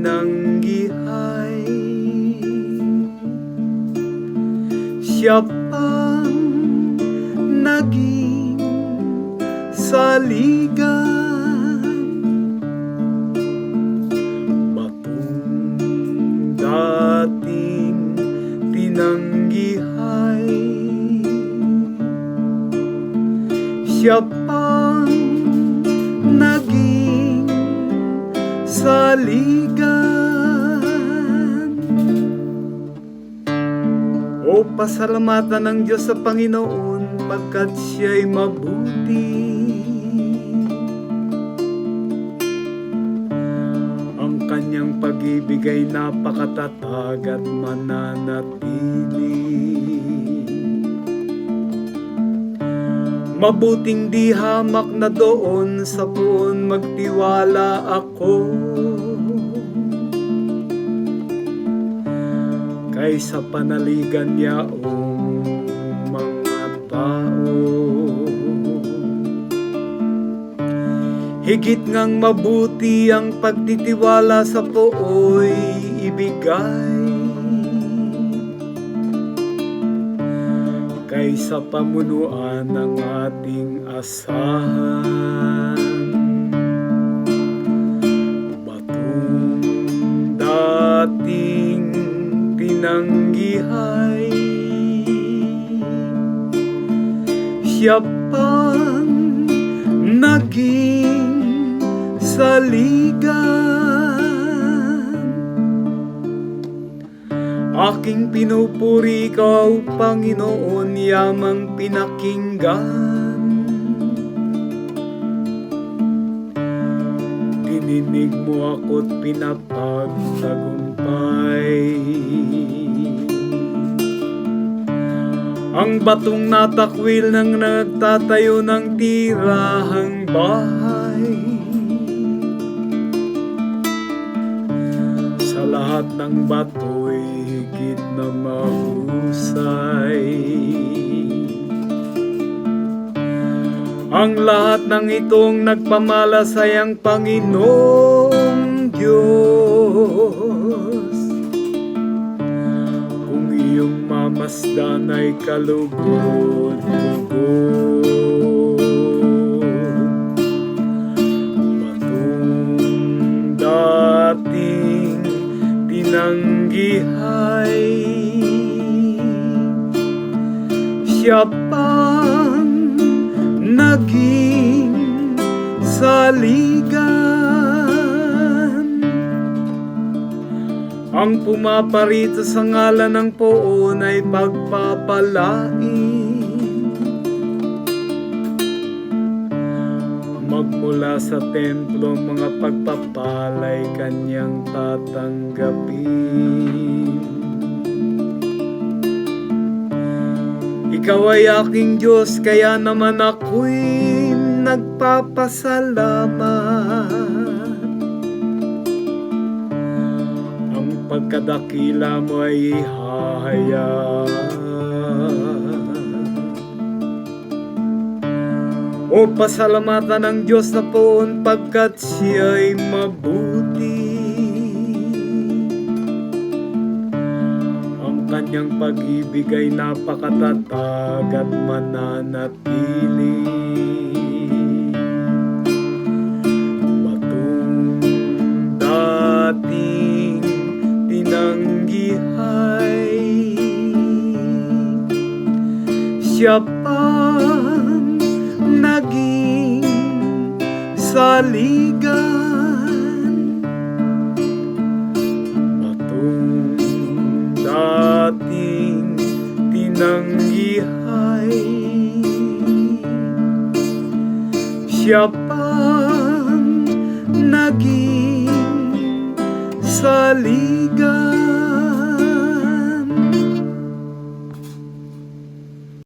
tinanggihay Siya pang naging saligan. Batong dating tinanggihay. Siya pang naging saligan pasalamatan ng Diyos sa Panginoon pagkat siya'y mabuti. Ang kanyang pag-ibig ay napakatatag at mananatili. Mabuting di hamak na doon sa puon magtiwala ako Kaysa panaligan niya ang mga tao Higit ngang mabuti ang pagtitiwala sa pooy ibigay kaysa pamunuan ng ating asahan. Tinanggihay, siya pang naging saligan. Aking pinupuri ikaw, Panginoon, yamang pinakinggan. Dininig mo ako't pinapagtagumpay. Ang batong natakwil ng nagtatayo ng tirahang bahay. Sa lahat ng bato'y higit na mahusay Ang lahat ng itong nagpamalasay ang Panginoong Diyos. Kung iyong mamasdan ay kalugod-lugod Batong dating tinanggihay. Siya pang naging saligan Ang pumaparito sa ngalan ng poon ay pagpapalain Magmula sa templo mga pagpapalay kanyang tatanggapin. Ikaw ay aking Diyos kaya naman ako'y nagpapasalamat pagkadakila mo ay hahayaan O pasalamatan ng Diyos na poon pagkat siya'y mabuti. Ang kanyang pag-ibig ay napakatatag at mananatili. Batong Siya pang naging saligan. Batong dating tinanggihay. Siya pang naging saligan